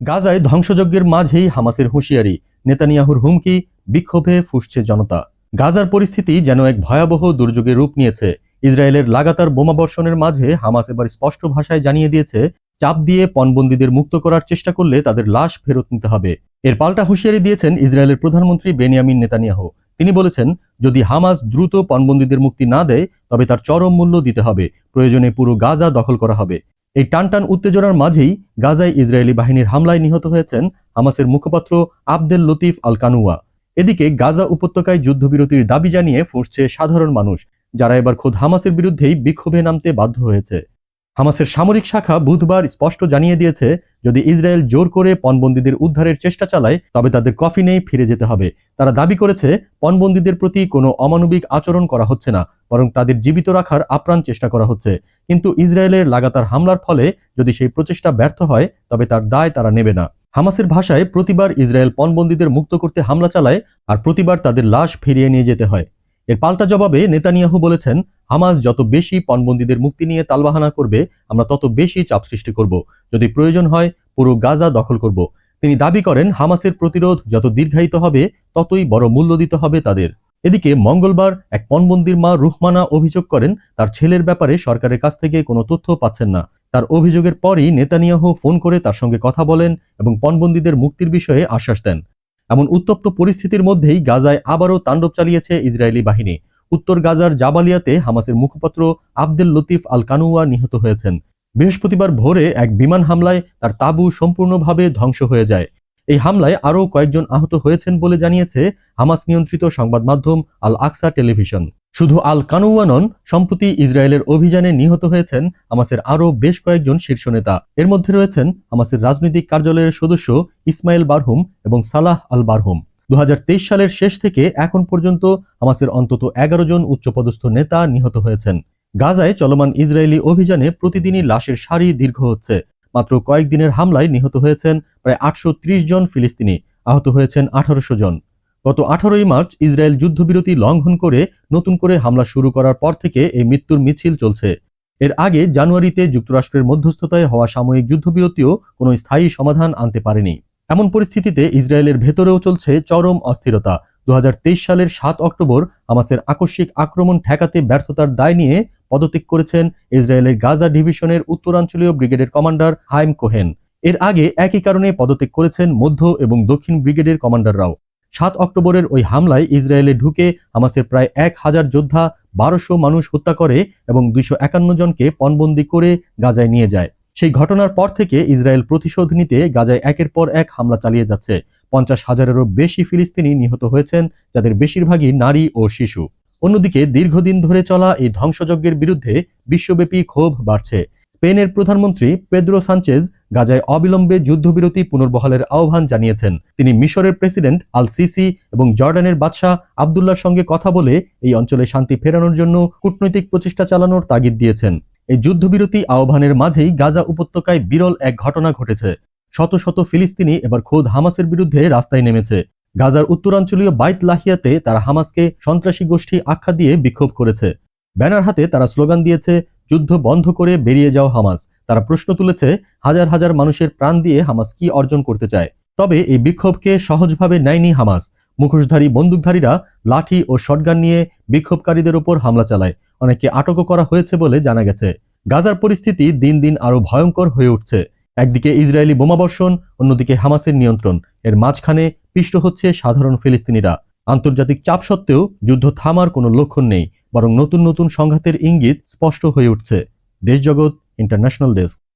গাজায় ধ্বংসযজ্ঞের মাঝেই হামাসের হুঁশিয়ারি। নেতানিয়াহুর হুমকি, বিক্ষোভে ফুসছে জনতা। গাজার পরিস্থিতি যেন এক ভয়াবহ দুর্যোগের রূপ নিয়েছে। ইসরায়েলের লাগাতার বোমাবর্ষণের মাঝে হামাস এবার স্পষ্ট ভাষায় জানিয়ে দিয়েছে, চাপ দিয়ে পণবন্দীদের মুক্ত করার চেষ্টা করলে তাদের লাশ ফেরত নিতে হবে। এর পাল্টা হুঁশিয়ারি দিয়েছেন ইসরায়েলের প্রধানমন্ত্রী বেনিয়ামিন নেতানিয়াহু। তিনি বলেছেন, যদি হামাস দ্রুত পণবন্দীদের মুক্তি না দেয়, তবে তার চরম মূল্য দিতে হবে। প্রয়োজনে পুরো গাজা দখল করা হবে। এই টানটান উত্তেজনার মাঝেই গাজায় ইসরায়েলি বাহিনীর হামলায় নিহত হয়েছেন হামাসের মুখপাত্র আবদেল লতিফ আল কানুয়া এদিকে গাজা উপত্যকায় যুদ্ধবিরতির দাবি জানিয়ে ফুঁসছে সাধারণ মানুষ, যারা এবার খোদ হামাসের বিরুদ্ধেই বিক্ষোভে নামতে বাধ্য হয়েছে। হামাসের সামরিক শাখা বুধবার স্পষ্ট জানিয়ে দিয়েছে, যদি ইসরায়েল জোর করে পণবন্দীদের উদ্ধারের চেষ্টা চালায়, তবে তাদের কফিনেই ফিরে যেতে হবে। তারা দাবি করেছে, পণবন্দীদের প্রতি কোনো অমানবিক আচরণ করা হচ্ছে না, বরং তাদের জীবিত রাখার আপ্রাণ চেষ্টা করা হচ্ছে। কিন্তু ইসরায়েলের লাগাতার হামলার ফলে যদি সেই প্রচেষ্টা ব্যর্থ হয়, তবে তার দায় তারা নেবে না। হামাসের ভাষায় প্রতিবার ইসরায়েল পণবন্দীদের মুক্ত করতে হামলা চালায়, আর প্রতিবার তাদের লাশ ফিরিয়ে নিয়ে যেতে হয়। এর পাল্টা জবাবে নেতানিয়াহু বলেছেন হামাস যত বেশি পণবন্দীদের মুক্তি নিয়ে তালবাহানা করবে, আমরা তত বেশি চাপ সৃষ্টি করব। যদি প্রয়োজন হয়, পুরো গাজা দখল করব। তিনি দাবি করেন, হামাসের প্রতিরোধ যত দীর্ঘায়িত হবে, ততই বড় মূল্য দিতে হবে তাদের। এদিকে মঙ্গলবার এক পণবন্দির মা রুহমানা অভিযোগ করেন, তার ছেলের ব্যাপারে সরকারের কাছ থেকে কোনো তথ্য পাচ্ছেন না। তার অভিযোগের পরই নেতানিয়াহু ফোন করে তার সঙ্গে কথা বলেন এবং পণবন্দীদের মুক্তির বিষয়ে আশ্বাস দেন। এমন উত্তপ্ত পরিস্থিতির মধ্যেই গাজায় আবারও তাণ্ডব চালিয়েছে ইসরায়েলি বাহিনী। উত্তর গাজার জাবালিয়াতে হামাসের মুখপাত্র আবদেল লতিফ আল কানুয়া নিহত হয়েছেন। বৃহস্পতিবার ভোরে এক বিমান হামলায় তার তাবু সম্পূর্ণভাবে ধ্বংস হয়ে যায়। এই হামলায় আরও কয়েকজন আহত হয়েছেন বলে জানিয়েছে হামাস নিয়ন্ত্রিত সংবাদ মাধ্যম আল আকসা টেলিভিশন। শুধু আল কানুয়া নন, সম্প্রতি ইসরায়েলের অভিযানে নিহত হয়েছেন হামাসের আরও বেশ কয়েকজন শীর্ষ নেতা। এর মধ্যে রয়েছেন হামাসের রাজনৈতিক কার্যালয়ের সদস্য ইসমাইল বারহুম এবং সালাহ আল বারহুম দু হাজার তেইশ সালের শেষ থেকে এখন পর্যন্ত হামাসের অন্তত এগারো জন উচ্চপদস্থ নেতা নিহত হয়েছেন। গাজায় চলমান ইসরায়েলি অভিযানে প্রতিদিনই লাশের সারি দীর্ঘ হচ্ছে। মাত্র কয়েকদিনের হামলায় নিহত হয়েছেন প্রায় আটশো ত্রিশ জন ফিলিস্তিনি, আহত হয়েছেন আঠারোশো জন। গত আঠারোই মার্চ ইসরায়েল যুদ্ধবিরতি লঙ্ঘন করে নতুন করে হামলা শুরু করার পর থেকে এই মৃত্যুর মিছিল চলছে। এর আগে জানুয়ারিতে যুক্তরাষ্ট্রের মধ্যস্থতায় হওয়া সাময়িক যুদ্ধবিরতিও কোনো স্থায়ী সমাধান আনতে পারেনি। এমন পরিস্থিতিতে ইসরায়েলের ভেতরেও চলছে চরম অস্থিরতা। দু হাজার তেইশ সালের সাত অক্টোবর হামাসের আকস্মিক আক্রমণ ঠেকাতে ব্যর্থতার দায় নিয়ে পদত্যাগ করেছেন ইসরায়েলের গাজা ডিভিশনের উত্তরাঞ্চলীয় ব্রিগেডের কমান্ডার হাইম কোহেন। এর আগে একই কারণে পদত্যাগ করেছেন মধ্য এবং দক্ষিণ ব্রিগেডের কমান্ডাররাও। সাত অক্টোবরের ওই হামলায় ইসরায়েলে ঢুকে হামাসের প্রায় এক হাজার যোদ্ধা, বারোশো মানুষ হত্যা করে এবং দুইশো একান্ন জনকে পণবন্দি করে গাজায় নিয়ে যায়। সেই ঘটনার পর থেকে ইসরায়েল প্রতিশোধ নিতে গাজায় একের পর এক হামলা চালিয়ে যাচ্ছে। পঞ্চাশ হাজারেরও বেশি ফিলিস্তিনি নিহত হয়েছেন, যাদের বেশিরভাগই নারী ও শিশু। অন্যদিকে, দীর্ঘদিন ধরে চলা এই ধ্বংসযজ্ঞের বিরুদ্ধে বিশ্বব্যাপী ক্ষোভ বাড়ছে। স্পেনের প্রধানমন্ত্রী পেদ্রো সানচেজ গাজায় অবিলম্বে যুদ্ধবিরতি পুনর্বহালের আহ্বান জানিয়েছেন। তিনি মিশরের প্রেসিডেন্ট আল সিসি এবং জর্ডানের বাদশাহ আবদুল্লার সঙ্গে কথা বলে এই অঞ্চলে শান্তি ফেরানোর জন্য কূটনৈতিক প্রচেষ্টা চালানোর তাগিদ দিয়েছেন। এই যুদ্ধবিরতি আহ্বানের মাঝেই গাজা উপত্যকায় বিরল এক ঘটনা ঘটেছে। শত শত ফিলিস্তিনি এবার খোদ হামাসের বিরুদ্ধে রাস্তায় নেমেছে। গাজার উত্তরাঞ্চলীয় বাইত লাহিয়াতে তারা হামাসকে সন্ত্রাসী গোষ্ঠী আখ্যা দিয়ে বিক্ষোভ করেছে। ব্যানার হাতে তারা স্লোগান দিয়েছে, যুদ্ধ বন্ধ করে বেরিয়ে যাও হামাস। তারা প্রশ্ন তুলেছে, হাজার হাজার মানুষের প্রাণ দিয়ে হামাস কি অর্জন করতে চায়? তবে এই বিক্ষোভকে সহজভাবে নেয়নি হামাস। মুখোশধারী বন্দুকধারীরা লাঠি ও শটগান নিয়ে বিক্ষোভকারীদের ওপর হামলা চালায়। অনেকে আটকও করা হয়েছে বলে জানা গেছে। গাজার পরিস্থিতি দিন দিন আরও ভয়ঙ্কর হয়ে উঠছে। একদিকে ইসরায়েলি বোমাবর্ষণ, অন্যদিকে হামাসের নিয়ন্ত্রণ। এর মাঝখানে পিষ্ট হচ্ছে সাধারণ ফিলিস্তিনিরা। আন্তর্জাতিক চাপ সত্ত্বেও যুদ্ধ থামার কোনো লক্ষণ নেই, বরং নতুন নতুন সংঘাতের ইঙ্গিত স্পষ্ট হয়ে উঠছে। দেশজগৎ ইন্টারন্যাশনাল ডেস্ক।